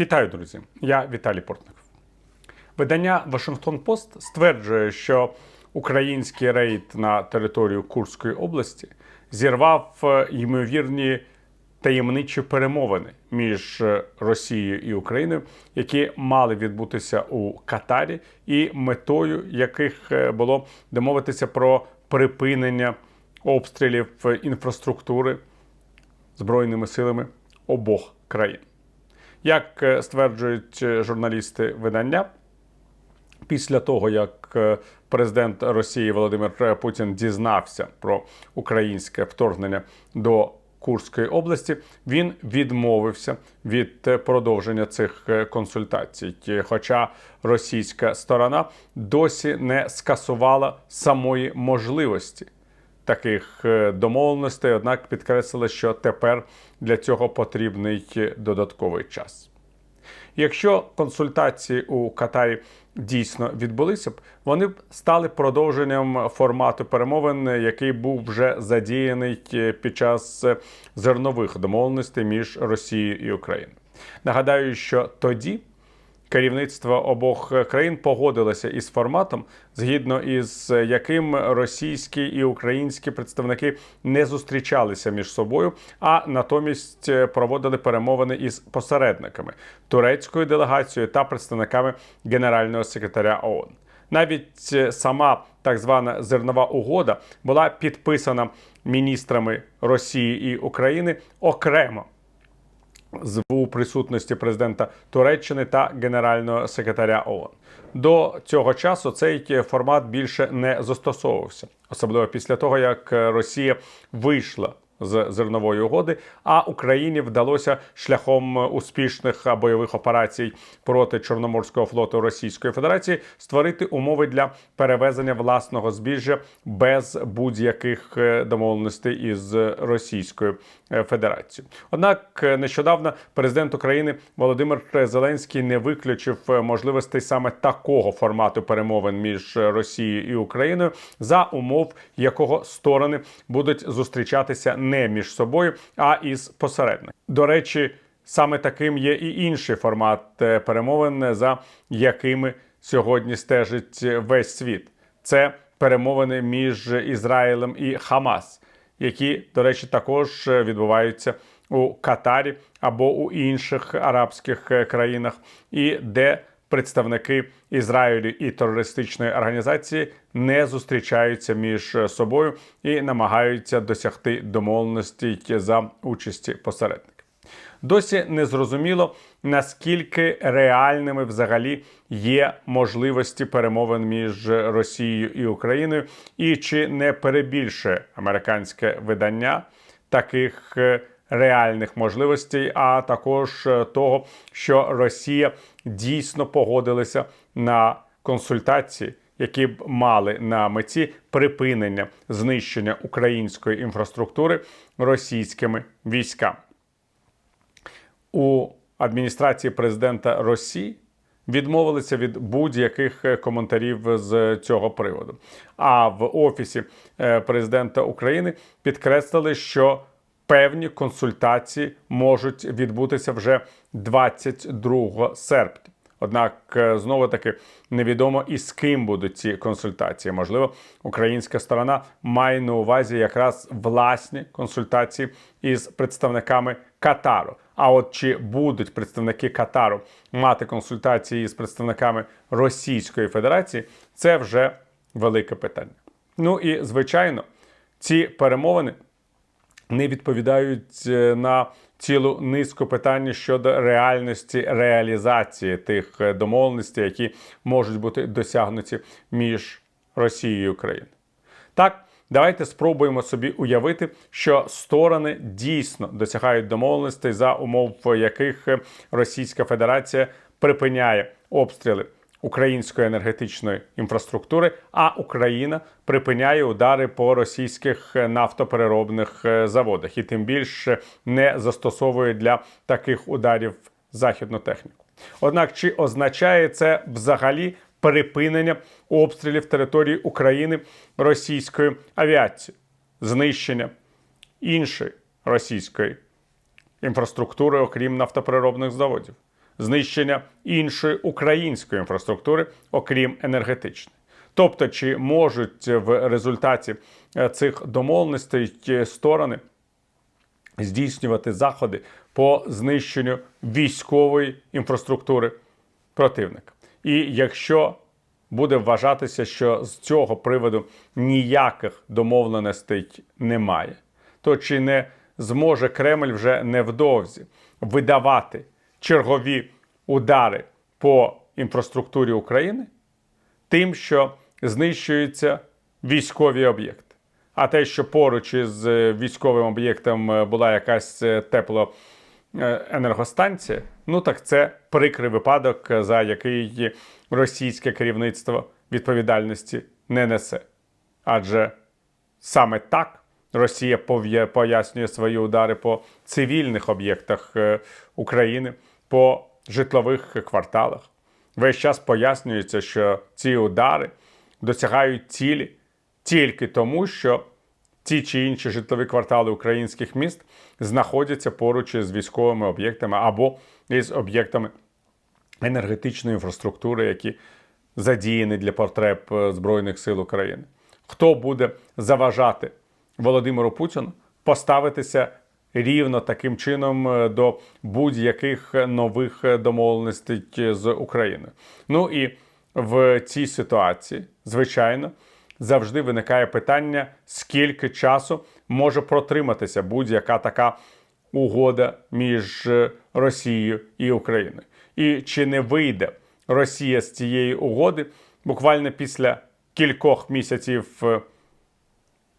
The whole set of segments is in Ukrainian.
Вітаю, друзі! Я Віталій Портников. Видання Вашингтон Пост стверджує, що український рейд на територію Курської області зірвав е, ймовірні таємничі перемовини між е, Росією і Україною, які мали відбутися у Катарі, і метою яких е, було домовитися про припинення обстрілів інфраструктури збройними силами обох країн. Як е, стверджують е, журналісти видання, після того як е, президент Росії Володимир Путін дізнався про українське вторгнення до Курської області, він відмовився від продовження цих консультацій. Хоча російська сторона досі не скасувала самої можливості таких е, домовленостей, однак підкреслили, що тепер для цього потрібний додатковий час. Якщо консультації у Катарі дійсно відбулися б, вони б стали продовженням формату перемовин, який був вже задіяний е, під час е, зернових домовленостей між Росією і Україною. Нагадаю, що тоді керівництво обох країн погодилося із форматом, згідно із яким російські і українські представники не зустрічалися між собою, а натомість проводили перемовини із посередниками турецькою делегацією та представниками генерального секретаря ООН. Навіть сама так звана зернова угода була підписана міністрами Росії і України окремо у присутності президента Туреччини та генерального секретаря ООН. До цього часу цей формат більше не застосовувався, особливо після того, як Росія вийшла з зернової угоди, а Україні вдалося шляхом успішних бойових операцій проти Чорноморського флоту Російської Федерації створити умови для перевезення власного збіжжя без будь-яких домовленостей із Російською е, Федерацією. Однак е, нещодавно президент України Володимир Зеленський не виключив е, можливостей саме такого формату перемовин між Росією і Україною, за умов якого сторони будуть зустрічатися не між собою, а із посередником. До речі, саме таким є і інший формат перемовин, за якими сьогодні стежить весь світ. Це перемовини між Ізраїлем і Хамас, які, до речі, також е, відбуваються у Катарі або у інших арабських е, країнах, і де представники Ізраїлю і терористичної організації не зустрічаються між собою і намагаються досягти домовленості за участі посередників. Досі не зрозуміло, наскільки реальними взагалі є можливості перемовин між Росією і Україною, і чи не перебільшує американське видання таких е, реальних можливостей, а також е, того, що Росія дійсно погодилася на консультації. Які б мали на меті припинення знищення української інфраструктури російськими військами у адміністрації президента Росії відмовилися від будь-яких е, коментарів з цього приводу. А в офісі е, президента України підкреслили, що певні консультації можуть відбутися вже 22 серпня. Однак е, знову таки невідомо і з ким будуть ці консультації. Можливо, українська сторона має на увазі якраз власні консультації із представниками Катару. А от чи будуть представники Катару мати консультації з представниками Російської Федерації, це вже велике питання. Ну і звичайно, ці перемовини не відповідають е, на цілу низку питань щодо реальності реалізації тих е, домовленостей, які можуть бути досягнуті між Росією і Україною. Так, давайте спробуємо собі уявити, що сторони дійсно досягають домовленостей, за умов яких е, Російська Федерація припиняє обстріли української енергетичної інфраструктури, а Україна припиняє удари по російських нафтопереробних е, заводах і тим більше не застосовує для таких ударів західну техніку. Однак чи означає це взагалі припинення обстрілів території України російською авіацією, знищення іншої російської інфраструктури, окрім нафтопереробних заводів? знищення іншої української інфраструктури, окрім енергетичної. Тобто, чи можуть в результаті е, цих домовленостей е, сторони здійснювати заходи по знищенню військової інфраструктури противника. І якщо буде вважатися, що з цього приводу ніяких домовленостей немає, то чи не зможе Кремль вже невдовзі видавати чергові удари по інфраструктурі України тим, що знищуються військові об'єкти? А те, що поруч із е, військовим об'єктом е, була якась е, теплоенергостанція, ну так це прикрий випадок, е, за який російське керівництво відповідальності не несе. Адже саме так Росія пояснює свої удари по цивільних об'єктах е, України, по житлових кварталах. Весь час пояснюється, що ці удари досягають цілі тільки тому, що ті чи інші житлові квартали українських міст знаходяться поруч із військовими об'єктами або із об'єктами енергетичної інфраструктури, які задіяні для потреб е, Збройних сил України. Хто буде заважати Володимиру Путіну поставитися рівно таким чином е, до будь-яких нових е, домовленостей з Україною? Ну і в цій ситуації, звичайно, завжди виникає питання, скільки часу може протриматися будь-яка така угода між е, Росією і Україною. І чи не вийде Росія з цієї угоди буквально після кількох місяців е,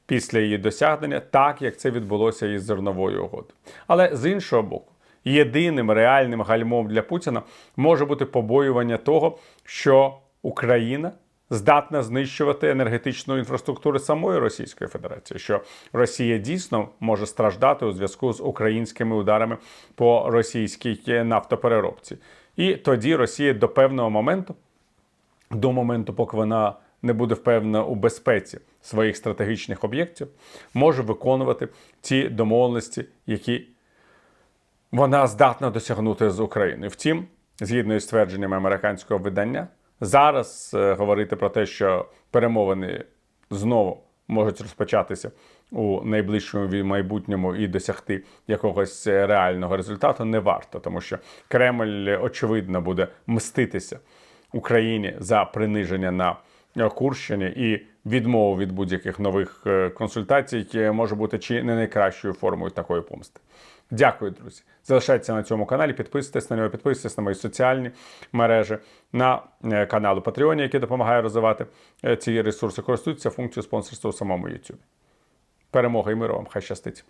після її досягнення, так як це відбулося із зерновою угодою. Але з іншого боку, єдиним реальним гальмом для Путіна може бути побоювання того, що Україна здатна знищувати енергетичну інфраструктуру самої Російської Федерації, що Росія дійсно може страждати у зв'язку з українськими ударами по російській нафтопереробці. І тоді Росія до певного моменту до моменту, поки вона не буде впевнена у безпеці своїх стратегічних об'єктів, може виконувати ті домовленості, які вона здатна досягнути з Україною. Втім, згідно із твердженнями американського видання, зараз е, говорити про те, що перемовини знову можуть розпочатися у найближчому майбутньому і досягти якогось е, реального результату, не варто, тому що Кремль е, очевидно буде мститися Україні за приниження на Курщині і відмову від будь-яких нових консультацій може бути чи не найкращою формою такої помсти. Дякую, друзі. Залишайтеся на цьому каналі, підписуйтесь на нього, підписуйтесь на мої соціальні мережі, на е, канал у Патреоні, який допомагає розвивати е, ці ресурси. Користуйтеся функцією спонсорства у самому YouTube. Перемоги і миру вам! Хай щастить!